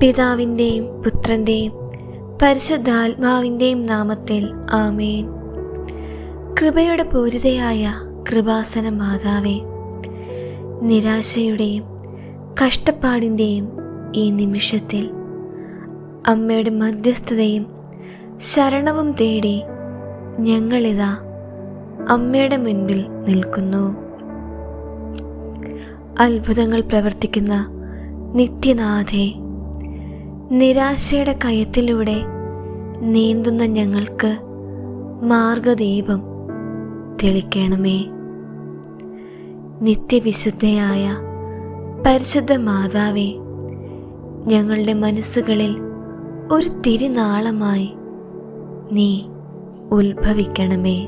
പിതാവിന്റെയും പുത്രന്റെയും പരിശുദ്ധാത്മാവിന്റെയും നാമത്തിൽ ആമേൻ. കൃപയുടെ പൂരിതയായ കൃപാസന മാതാവേ നിരാശയുടെയും കഷ്ടപ്പാടിന്റെയും ഈ നിമിഷത്തിൽ അമ്മയുടെ മധ്യസ്ഥതയും ശരണവും തേടി ഞങ്ങളിതാ അമ്മയുടെ മുൻപിൽ നിൽക്കുന്നു. അത്ഭുതങ്ങൾ പ്രവർത്തിക്കുന്ന നിത്യനാഥേ നിരാശയുടെ കയത്തിലൂടെ നീന്തുന്ന ഞങ്ങൾക്ക് മാർഗദീപം തെളിക്കണമേ. നിത്യവിശുദ്ധയായ പരിശുദ്ധ മാതാവേ ഞങ്ങളുടെ മനസ്സുകളിൽ ഒരു തിരുനാളമായി നീ ഉത്ഭവിക്കണമേ.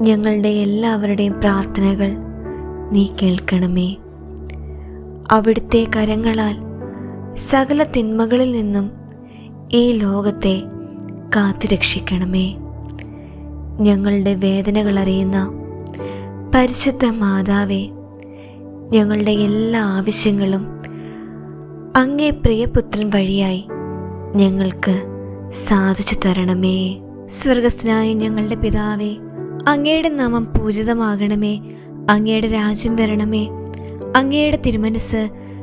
ഞങ്ങളുടെ എല്ലാവരുടെയും പ്രാർത്ഥനകൾ നീ കേൾക്കണമേ. അവിടുത്തെ കരങ്ങളാൽ സകല തിന്മകളിൽ നിന്നും ഈ ലോകത്തെ കാത്തുരക്ഷിക്കണമേ. ഞങ്ങളുടെ വേദനകൾ അറിയുന്ന പരിശുദ്ധ മാതാവേ ഞങ്ങളുടെ എല്ലാ ആവശ്യങ്ങളും അങ്ങേ പ്രിയപുത്രൻ വഴിയായി ഞങ്ങൾക്ക് സാധിച്ചു തരണമേ. സ്വർഗസ്ഥനായ ഞങ്ങളുടെ പിതാവേ അങ്ങയുടെ നാമം പൂജിതമാകണമേ. അങ്ങയുടെ രാജ്യം വരണമേ. അങ്ങയുടെ തിരുമനസ്